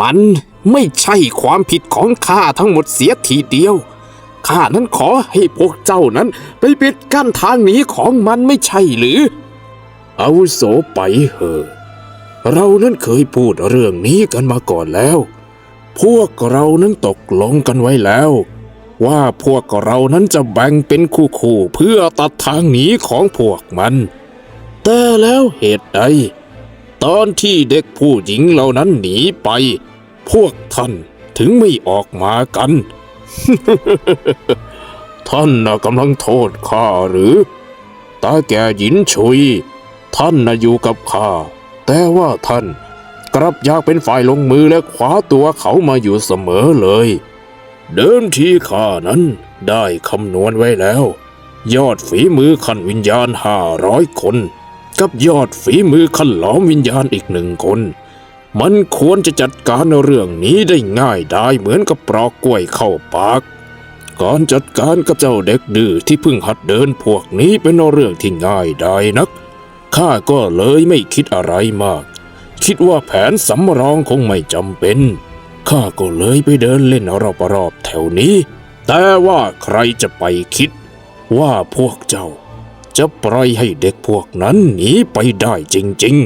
มันไม่ใช่ความผิดของข้าทั้งหมดเสียทีเดียว ข้านั้นขอให้พวกเจ้านั้นไปปิดกั้นทางหนีของมันไม่ใช่หรือ อาวุโสไปเหอะเรานั้นเคยพูดเรื่องนี้กันมาก่อนแล้ว พวกเรานั้นตกลงกันไว้แล้ว ว่าพวกเรานั้นจะแบ่งเป็นคู่ๆเพื่อตัดทางหนีของพวกมัน แต่แล้วเหตุใด ตอนที่เด็กผู้หญิงเหล่านั้นหนีไป พวกท่านถึงไม่ออกมากัน ท่านน่ะกำลังโทษข้าหรือ ตาแก่หยินชุย ท่านน่ะอยู่กับข้า แต่ว่าท่านกลับอยากเป็นฝ่ายลงมือและขวาตัวเขามาอยู่เสมอเลย เดิมทีข้านั้นได้คำนวณไว้แล้ว ยอดฝีมือขั้นวิญญาณห้าร้อยคน กับยอดฝีมือขั้นหลอมวิญญาณอีกหนึ่งคน มันควรจะจัดการเรื่องนี้ได้ง่ายได้เหมือนกับปลอกกล้วยเข้าปาก การจัดการกับเจ้าเด็กดื้อที่เพิ่งหัดเดินพวกนี้เป็นเรื่องที่ง่ายได้นัก ข้าก็เลยไม่คิดอะไรมาก คิดว่าแผนสำรองคงไม่จำเป็น ข้าก็เลยไปเดินเล่นรอบๆแถวนี้ แต่ว่าใครจะไปคิดว่าพวกเจ้า จะปล่อยให้เด็กพวกนั้นหนีไปได้จริง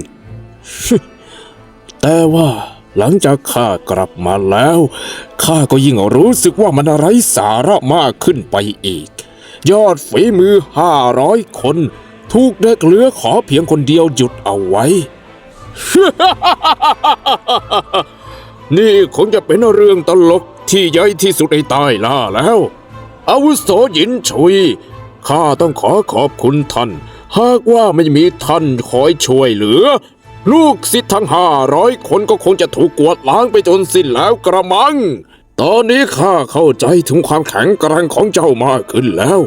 ๆ แต่ว่าหลังจากข้ากลับมาแล้วข้าก็ยิ่งรู้สึกว่ามันไร้สาระมากขึ้นไปอีก ยอดฝีมือห้าร้อยคนถูกเด็กเหลือขอเพียงคนเดียวหยุดเอาไว้ นี่คงจะเป็นเรื่องตลกที่ใหญ่ที่สุดในใต้ล่าแล้ว อาวุโสหยินชุย ข้าต้องขอขอบคุณท่าน หากว่าไม่มีท่านคอยช่วยเหลือ ลูกศิษย์ทั้งห้าร้อยคนก็คงจะถูกกวาดล้างไปจนสิ้นแล้วกระมัง ตอนนี้ข้าเข้าใจถึงความแข็งแกร่งของเจ้ามากขึ้นแล้ว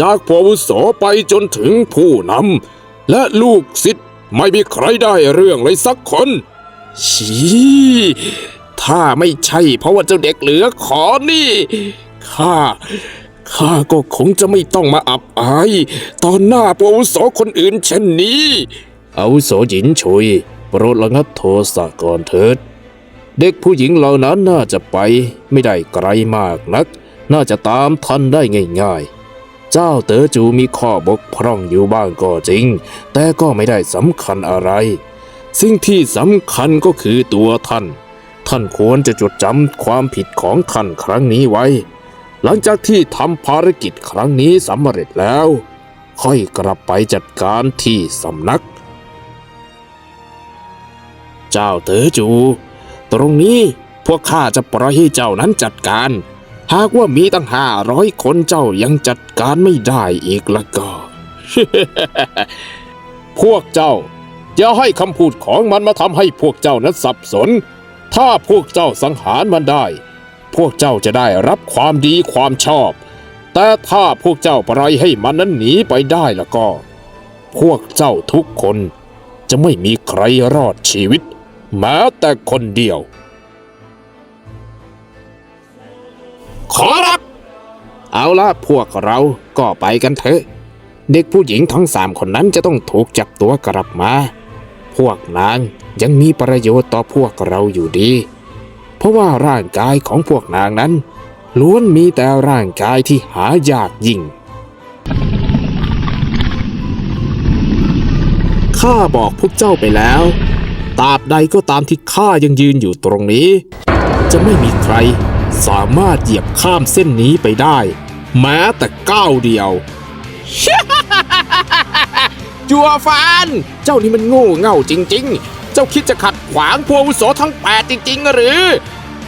จากผู้อาวุโสไปจนถึงผู้นำและลูกศิษย์ไม่มีใครได้เรื่องเลยสักคนชีถ้าไม่ใช่เพราะว่าเจ้าเด็กเหลือขอนี่ข้า ข้าก็คงจะไม่ต้องมาอับอาย ตอนหน้าผู้อาวุโสคนอื่นเช่นนี้อาวุโสหญินชุยโปรดระงับโทสะก่อนเถิด เด็กผู้หญิงเหล่านั้นน่าจะไปไม่ได้ไกลมากนัก น่าจะตามทันได้ง่ายๆ เจ้าเต๋อจูมีข้อบกพร่องอยู่บ้างก็จริง แต่ก็ไม่ได้สำคัญอะไร สิ่งที่สำคัญก็คือตัวท่าน ท่านควรจะจดจำความผิดของท่านครั้งนี้ไว้ หลังจากที่ทำภารกิจครั้งนี้สำเร็จแล้ว ค่อยกลับไปจัดการที่สำนัก เจ้าเต๋อจู ตรงนี้พวกข้าจะปล่อยให้เจ้านั้นจัดการ หากว่ามีตั้งห้าร้อยคนเจ้ายังจัดการไม่ได้อีกล้วก็ พวกเจ้าอย่าให้คำพูดของมันมาทำให้พวกเจ้านั้นสับสน ถ้าพวกเจ้าสังหารมันได้ วกเจ้าจะได้รับความดีความชอบ แต่ถ้าพวกเจ้าปล่อยให้มันนั้นหนีไปได้แล้วก็ พวกเจ้าทุกคนจะไม่มีใครรอดชีวิต แม้แต่คนเดียว ขอรับ เอาละพวกเราก็ไปกันเถอะ เด็กผู้หญิงทั้งสามคนนั้นจะต้องถูกจับตัวกลับมา พวกนางยังมีประโยชน์ต่อพวกเราอยู่ดี เพราะว่าร่างกายของพวกนางนั้น ล้วนมีแต่ร่างกายที่หายากยิ่ง ข้าบอกพวกเจ้าไปแล้วตราบใดก็ตามที่ข้ายังยืนอยู่ตรงนี้ จะไม่มีใครสามารถเหยียบข้ามเส้นนี้ไปได้ แม้แต่ก้าวเดียวจัวฟาน เจ้านี่มันโง่เง่าจริง ๆ จ้าคิดจะขัดขวางพวกอาวุโสทั้งแปดจริงๆ หรือ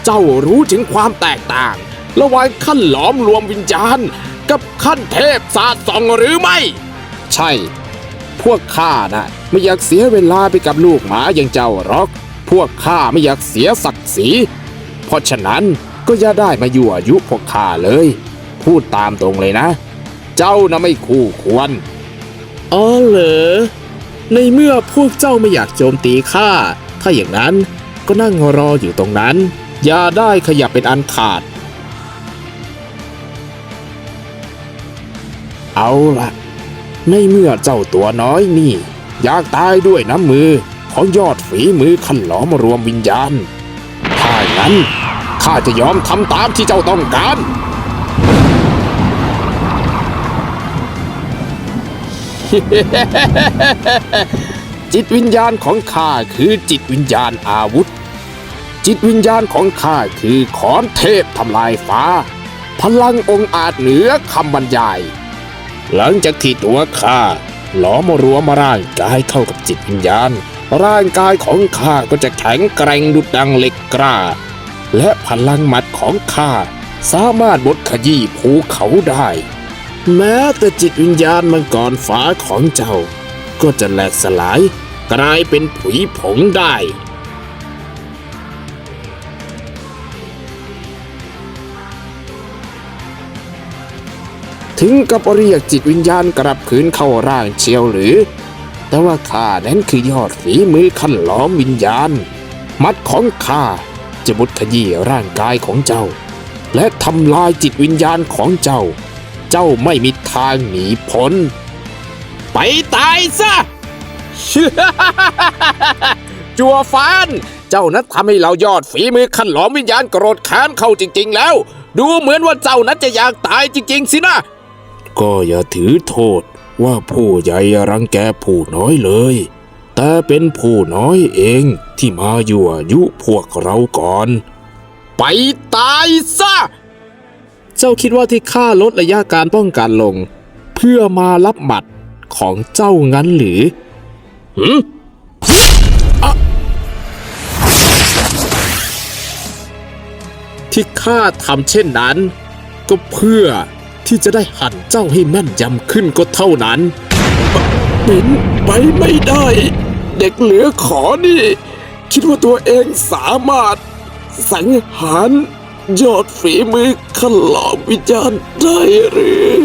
เจ้ารู้ถึงความแตกต่าง ระหว่างขั้นหลอมรวมวิญญาณ กับขั้นเทพศาสตร์สองหรือไม่ ใช่ พวกข้านะไม่อยากเสียเวลาไปกับลูกหมาอย่างเจ้าหรอก พวกข้าไม่อยากเสียศักดิ์ศรีเพราะฉะนั้นก็อย่าได้มาอยั่วยุพวกข้าเลย พูดตามตรงเลยนะ เจ้านะไม่คู่ควรอ๋อเหรอ ในเมื่อพวกเจ้าไม่อยากโจมตีข้า ถ้าอย่างนั้นก็นั่งรออยู่ตรงนั้น อย่าได้ขยับเป็นอันขาด เอาละในเมื่อเจ้าตัวน้อยนี่ อยากตายด้วยน้ำมือของยอดฝีมือขันหลอมรวมวิญญาณ ถ้าอย่างนั้นข้าจะยอมทำตามที่เจ้าต้องการ จิตวิญญาณของข้าคือจิตวิญญาณอาวุธ จิตวิญญาณของข้าคือขอนเทพทำลายฟ้า พลังองค์อาจเหนือคำบรรยาย หลังจากที่ตัวข้าหลอมารวมร่างกายเข้ากับจิตวิญญาณ ร่างกายของข้าก็จะแข็งแกร่งดุจดังเหล็กกล้า และพลังหมัดของข้าสามารถบดขยี้ภูเขาได้ แม้แต่จิตวิญญาณมังกรฟ้าของเจ้า ก็จะแหลกสลายกลายเป็นผุยผงได้ ถึงกับเรียกจิตวิญญาณกลับคืนเข้าร่างเชียวหรือ แต่ว่าข้านั้นคือยอดฝีมือขั้นหลอมวิญญาณ มัดของข้าจะบุดขยี้ร่างกายของเจ้า และทำลายจิตวิญญาณของเจ้า เจ้าไม่มีทางหนีพ้น ไปตายซะ จัวฟาน เจ้านั้นทำให้เรายอดฝีมือขันหลอมวิญญาณโกรธแค้นเข้าจริง ๆ แล้ว ดูเหมือนว่าเจ้านั้นจะอยากตายจริง ๆ สินะ ก็อย่าถือโทษว่าผู้ใหญ่รังแกผู้น้อยเลย แต่เป็นผู้น้อยเองที่มาอยั่วยุพวกเราก่อน ไปตายซะ เจ้าคิดว่าที่ข้าลดระยะการป้องกันลง เพื่อมารับหมัดของเจ้างั้นหรือหืมอะที่ข้าทำเช่นนั้น ก็เพื่อที่จะได้หั่นเจ้าให้แม่นยำขึ้นก็เท่านั้นเป็นไปไม่ได้ เด็กเหลือขอนี่ คิดว่าตัวเองสามารถสังหาร ยอดฝีมือขลอมวิญญาณได้หรือ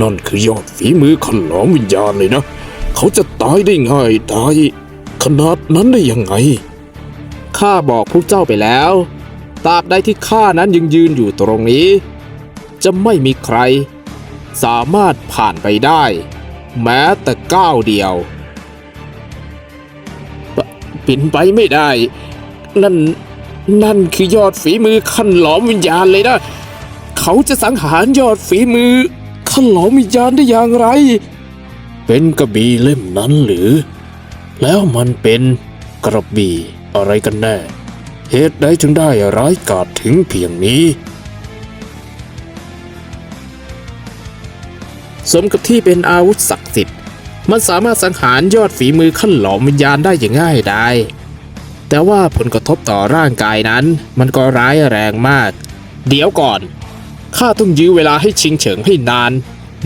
นั่นคือยอดฝีมือขลอมวิญญาณเลยนะ เขาจะตายได้ง่ายตายขนาดนั้นได้ยังไง ข้าบอกพวกเจ้าไปแล้ว ตราบใดที่ข้านั้นยังยืนอยู่ตรงนี้ จะไม่มีใคร สามารถผ่านไปได้ แม้แต่ก้าวเดียวปปินไปไม่ได้ นั่น นั่นคือยอดฝีมือขั้นหลอมวิญญาณเลยนะ เขาจะสังหารยอดฝีมือขั้นหลอมวิญญาณได้อย่างไร เป็นกระบี่เล่มนั้นหรือ แล้วมันเป็นกระบี่อะไรกันแน่ เหตุใดจึงได้ร้ายกาจถึงเพียงนี้ สมกับที่เป็นอาวุธศักดิ์สิทธิ์ มันสามารถสังหารยอดฝีมือขั้นหลอมวิญญาณได้อย่างง่ายได้แต่ว่าผลกระทบต่อร่างกายนั้น มันก็ร้ายแรงมาก เดี๋ยวก่อนข้าต้องยื้อเวลาให้ชิงเฉิงให้นาน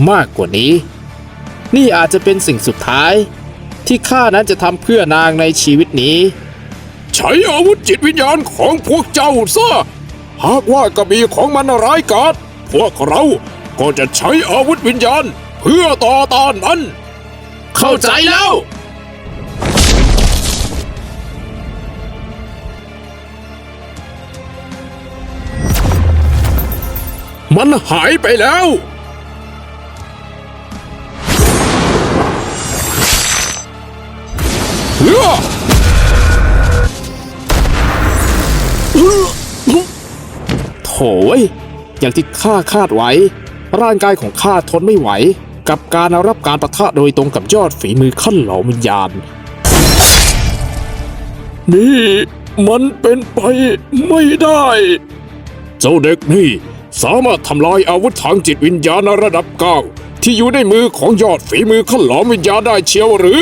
มากกว่านี้ นี่อาจจะเป็นสิ่งสุดท้าย ที่ข้านั้นจะทำเพื่อนางในชีวิตนี้ ใช้อาวุธจิตวิญญาณของพวกเจ้าซะหากว่ากระบี่ของมันร้ายกาจพวกเรา ก็จะใช้อาวุธวิญญาณ เพื่อต่อต้านมัน เข้าใจแล้ว มันหายไปแล้ว เฮ้อโถ่เว้ยอย่างที่ข้าคาดไว้ ร่างกายของข้าทนไม่ไหว กับการรับการประทะโดยตรงกับยอดฝีมือขั้นหลอมวิญญาณ นี่มันเป็นไปไม่ได้ เจ้าเด็กนี่สามารถทำลายอาวุธทางจิตวิญญาณระดับเก้าที่อยู่ในมือของยอดฝีมือขั้นหลอมวิญญาณได้เชียวหรือ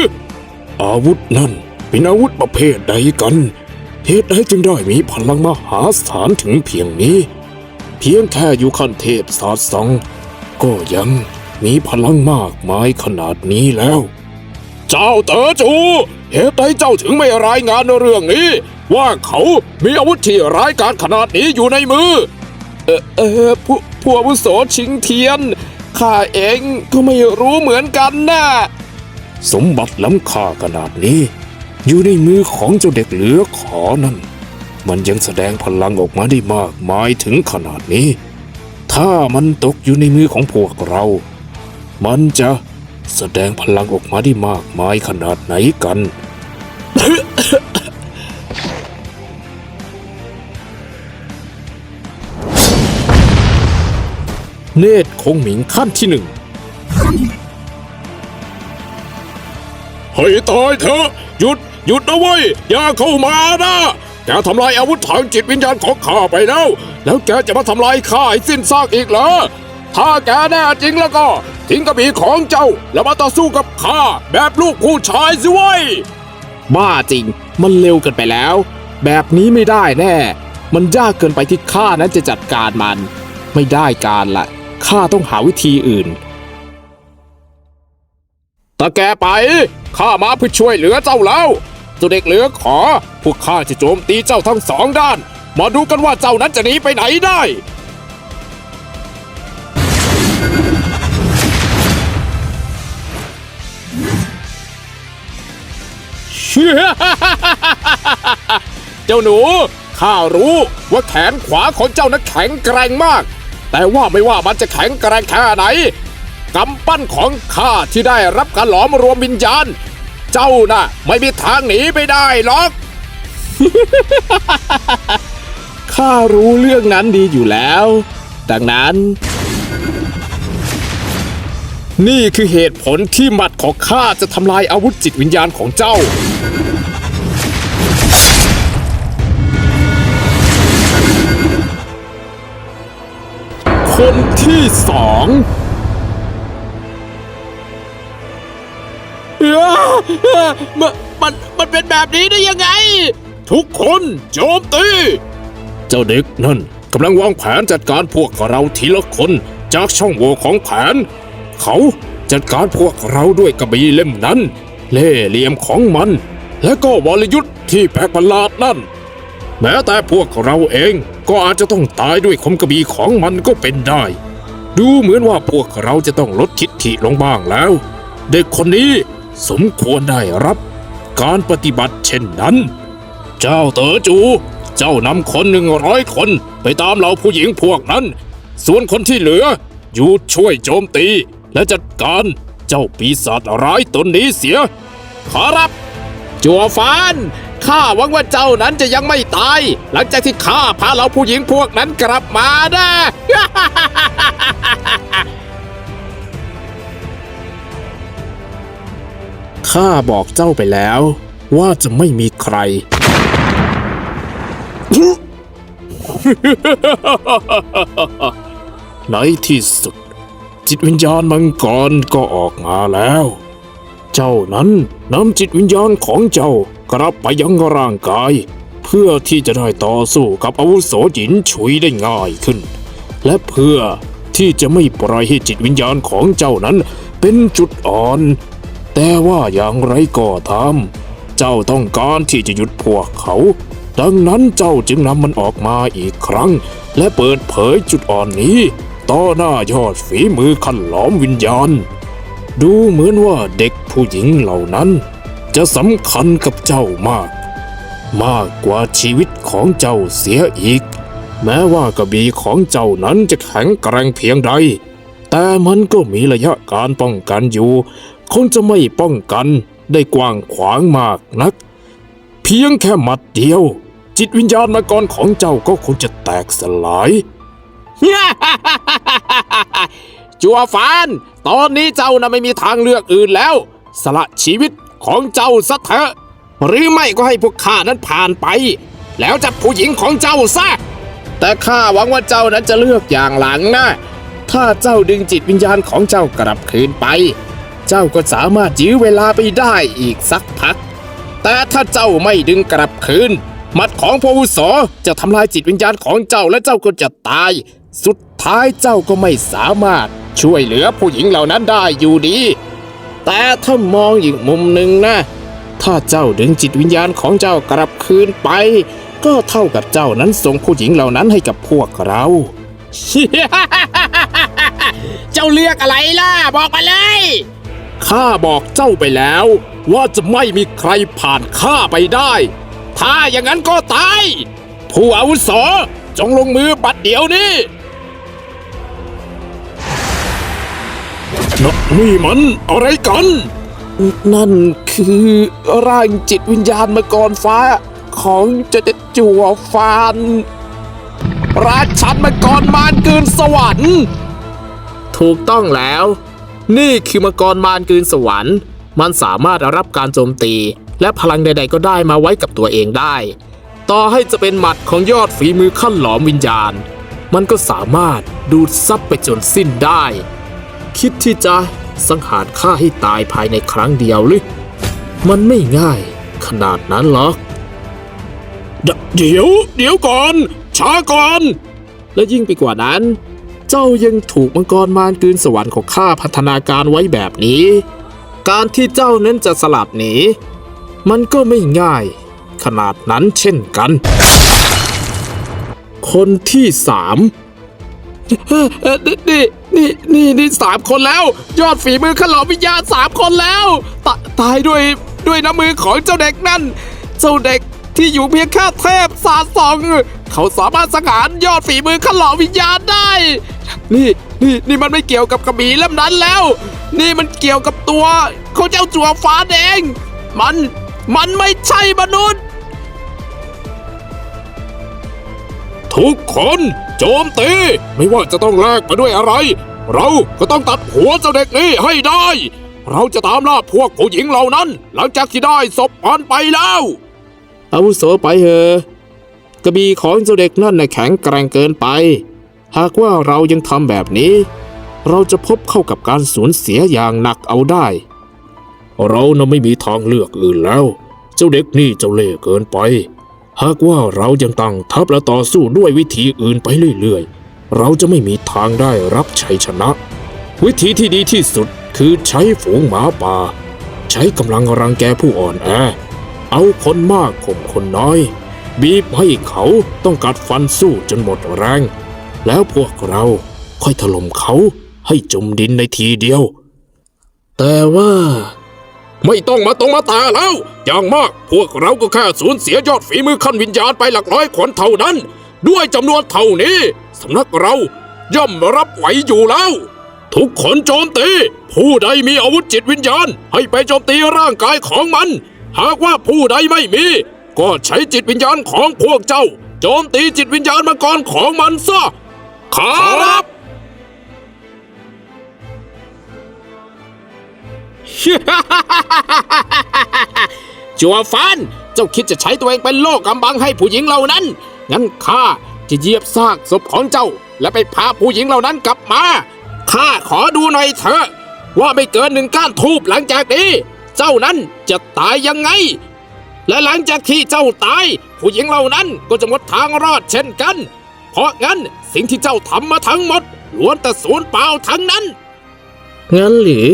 อาวุธนั่นเป็นอาวุธประเภทใดกันเหตุใดจึงได้มีพลังมหาศาลถึงเพียงนี้ เพียงแค่อยู่ขั้นเทพศาสตร์สองก็ยังมีพลังมากมายขนาดนี้แล้ว เจ้าเต๋อจูเหตุใดเจ้าถึงไม่รายงานเรื่องนี้ ว่าเขามีอาวุธที่ร้ายกาจขนาดนี้อยู่ในมือ เออเออผู้ผู้อาวุโสชิงเทียนข้าเองก็ไม่รู้เหมือนกันนะสมบัติล้ำค่าขนาดนี้ อยู่ในมือของเจ้าเด็กเหลือขอนั่น มันยังแสดงพลังออกมาได้มากมายถึงขนาดนี้ ถ้ามันตกอยู่ในมือของพวกเรา มันจะแสดงพลังออกมาได้มากมายขนาดไหนกัน เนตรคงหมิงขั้นที่หนึ่งให้ตายเถอะ หยุด หยุดนะเว้ย อย่าเข้ามานะ แกทำลายอาวุธทางจิตวิญญาณของข้าไปแล้ว แล้วแกจะมาทำลายข้าให้สิ้นซากอีกเหรอ ถ้าแกแน่จริงแล้วก็ ทิ้งกระบี่ของเจ้า แล้วมาต่อสู้กับข้าแบบลูกผู้ชายสิเว้ยบ้าจริง มันเร็วเกินไปแล้ว แบบนี้ไม่ได้แน่ มันยากเกินไปที่ข้านั้นจะจัดการมัน ไม่ได้การละข้าต้องหาวิธีอื่นถ้าแกไป ข้ามาเพื่อช่วยเหลือเจ้าแล้ว เจ้าเด็กเหลือขอ พวกข้าจะโจมตีเจ้าทั้งสองด้าน มาดูกันว่าเจ้านั้นจะหนีไปไหนได้เจ้าหนู ข้ารู้ว่าแขนขวาของเจ้านั้นแข็งแกร่งมาก แต่ว่าไม่ว่ามันจะแข็งแกร่งแค่ไหนกำปั้นของข้าที่ได้รับการหลอมรวมวิญญาณ เจ้าน่ะ ไม่มีทางหนีไปได้หรอก ข้ารู้เรื่องนั้นดีอยู่แล้ว ดังนั้น นี่คือเหตุผลที่หมัดของข้าจะทำลายอาวุธจิตวิญญาณของเจ้าคนที่สอง มันมันมันเป็นแบบนี้ได้ยังไง ทุกคนโจมตี เจ้าเด็กนั่นกำลังวางแผนจัดการพวกเราทีละคนจากช่องโหว่ของแผน เขาจัดการพวกเราด้วยกระบี่เล่มนั้น เล่เหลี่ยมของมัน และก็วรยุทธ์ที่แปลกประหลาดนั่น แม้แต่พวกเราเองก็อาจจะต้องตายด้วยคมกระบี่ของมันก็เป็นได้ ดูเหมือนว่าพวกเราจะต้องลดทิฐิลงบ้างแล้ว เด็กคนนี้ สมควรได้รับการปฏิบัติเช่นนั้น เจ้าเต๋อจู เจ้านำคนหนึ่งร้อยคนไปตามเหล่าผู้หญิงพวกนั้น ส่วนคนที่เหลือ อยู่ช่วยโจมตี และจัดการเจ้าปีศาจร้ายตนนี้เสีย ขอรับ จัวฟานข้าหวังว่าเจ้านั้นจะยังไม่ตาย หลังจากที่ข้าพาเหล่าผู้หญิงพวกนั้นกลับมานะ ข้าบอกเจ้าไปแล้ว ว่าจะไม่มีใคร ในที่สุด จิตวิญญาณมังกรก็ออกมาแล้ว เจ้านั้นนำจิตวิญญาณของเจ้ากลับไปยังร่างกาย เพื่อที่จะได้ต่อสู้กับอาวุโสหญินฉุยได้ง่ายขึ้น และเพื่อที่จะไม่ปล่อยให้จิตวิญญาณของเจ้านั้นเป็นจุดอ่อน แต่ว่าอย่างไรก็ตามเจ้าต้องการที่จะหยุดพวกเขา ดังนั้นเจ้าจึงนำมันออกมาอีกครั้ง และเปิดเผยจุดอ่อนนี้ต่อหน้ายอดฝีมือขันหลอมวิญญาณ ดูเหมือนว่าเด็กผู้หญิงเหล่านั้น จะสำคัญกับเจ้ามาก มากกว่าชีวิตของเจ้าเสียอีก แม้ว่ากระบี่ของเจ้านั้นจะแข็งแกร่งเพียงใด แต่มันก็มีระยะการป้องกันอยู่ คงจะไม่ป้องกันได้กว้างขวางมากนัก เพียงแค่หมัดเดียว จิตวิญญาณมังกรของเจ้าก็คงจะแตกสลาย จัวฟาน ตอนนี้เจ้าน่ะไม่มีทางเลือกอื่นแล้ว สละชีวิตของเจ้าซะเถอะ หรือไม่ก็ให้พวกข้านั้นผ่านไป แล้วจับผู้หญิงของเจ้าซะแต่ข้าหวังว่าเจ้านั้นจะเลือกอย่างหลังนะ ถ้าเจ้าดึงจิตวิญญาณของเจ้ากลับคืนไป เจ้าก็สามารถยื้อเวลาไปได้อีกสักพัก แต่ถ้าเจ้าไม่ดึงกลับคืนมัดของพระวุโสจะทำลายจิตวิญญาณของเจ้าและเจ้าก็จะตาย สุดท้ายเจ้าก็ไม่สามารถช่วยเหลือผู้หญิงเหล่านั้นได้อยู่ดี แต่ถ้ามองอีกมุมหนึ่งนะ ถ้าเจ้าดึงจิตวิญญาณของเจ้ากลับคืนไป ก็เท่ากับเจ้านั้นส่งผู้หญิงเหล่านั้นให้กับพวกเรา เจ้าเลือกอะไรล่ะ บอกมาเลย ข้าบอกเจ้าไปแล้ว ว่าจะไม่มีใครผ่านข้าไปได้ ถ้าอย่างนั้นก็ตาย ผู้อาวุโสจงลงมือบัดเดี๋ยวนี้นนี่มันอะไรกัน นั่นคือร่างจิตวิญญาณมังกรฟ้าของเจะจัวฟานราชันมังกรมารกลืนสวรรค์ ถูกต้องแล้ว นี่คือมังกรมารกลืนสวรรค์ มันสามารถรับการโจมตี และพลังใด ๆ ก็ได้มาไว้กับตัวเองได้ ต่อให้จะเป็นหมัดของยอดฝีมือขั้นหลอมวิญญาณ มันก็สามารถดูดซับไปจนสิ้นได้ คิดที่จะสังหารข้าให้ตายภายในครั้งเดียวหรือมันไม่ง่ายขนาดนั้นหรอกเดเดี๋ยว เดี๋ยวก่อนช้าก่อน และยิ่งไปกว่านั้น เจ้ายังถูกมังกรมารกืนสวรรค์ของข้าพัฒนาการไว้แบบนี้ การที่เจ้านั้นจะสลัดหนีมันก็ไม่ง่าย ขนาดนั้นเช่นกัน คนที่สามนี่นี่นี่นี่สามคนแล้ว ยอดฝีมือขลอมวิญญาณสามคนแล้วตาตายด้วยด้วยน้ำมือของเจ้าเด็กนั่น เจ้าเด็กที่อยู่เพียงแค่เทพสาสอง เขาสามารถสังหารยอดฝีมือขลอมวิญญาณได้ นี่นี่นี่มันไม่เกี่ยวกับกระบี่เล่มนั้นแล้ว นี่มันเกี่ยวกับตัวของเจ้าจัวฟ้าแดง มันมันไม่ใช่มนุษย์ ทุกคนโจมตีไม่ว่าจะต้องแลกไปด้วยอะไร เราก็ต้องตัดหัวเจ้าเด็กนี้ให้ได้ เราจะตามล่าพวกผู้หญิงเหล่านั้น หลังจากที่ได้ศพมันไปแล้วอาวุโสไปเถอะกระบี่ของเจ้าเด็กนั่นน่ะแข็งแกร่งเกินไป หากว่าเรายังทำแบบนี้ เราจะพบเข้ากับการสูญเสียอย่างหนักเอาได้ เราน่ะไม่มีทางเลือกอื่นแล้ว เจ้าเด็กนี่เจ้าเล่ห์เกินไป หากว่าเรายังตั้งทัพและต่อสู้ด้วยวิธีอื่นไปเรื่อยๆ เราจะไม่มีทางได้รับชัยชนะ วิธีที่ดีที่สุดคือใช้ฝูงหมาป่า ใช้กำลังรังแกผู้อ่อนแอ เอาคนมากข่มคนน้อย บีบให้เขาต้องกัดฟันสู้จนหมดแรง แล้วพวกเราค่อยถล่มเขาให้จมดินในทีเดียว แต่ว่า ไม่ต้องมาตรงมาตาแล้ว อย่างมากพวกเราก็แค่สูญเสียยอดฝีมือขั้นวิญญาณไปหลักร้อยคนเท่านั้น ด้วยจำนวนเท่านี้สำนักเราย่อมรับไหวอยู่แล้ว ทุกคนโจมตี ผู้ใดมีอาวุธจิตวิญญาณ ให้ไปโจมตีร่างกายของมัน หากว่าผู้ใดไม่มี ก็ใช้จิตวิญญาณของพวกเจ้า โจมตีจิตวิญญาณมังกรของมันซะ ครับจัวฟัน เจ้าคิดจะใช้ตัวเองเป็นโลกกำบังให้ผู้หญิงเหล่านั้น งั้นข้าจะเหยียบซากศพของเจ้า และไปพาผู้หญิงเหล่านั้นกลับมา ข้าขอดูหน่อยเถอะ ว่าไม่เกินหนึ่งก้านทูบหลังจากนี้ เจ้านั้นจะตายยังไง และหลังจากที่เจ้าตาย ผู้หญิงเหล่านั้นก็จะหมดทางรอดเช่นกัน เพราะงั้น สิ่งที่เจ้าทำมาทั้งหมดล้วนแต่สูญเปล่าทั้งนั้น งั้นหรือ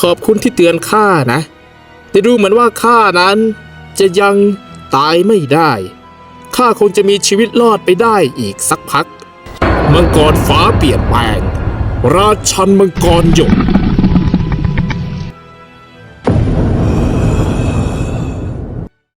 ขอบคุณที่เตือนข้านะ แต่ดูเหมือนว่าข้านั้น จะยังตายไม่ได้ ข้าคงจะมีชีวิตรอดไปได้อีกสักพัก มังกรฟ้าเปลี่ยนแปลง ราชันมังกรหยก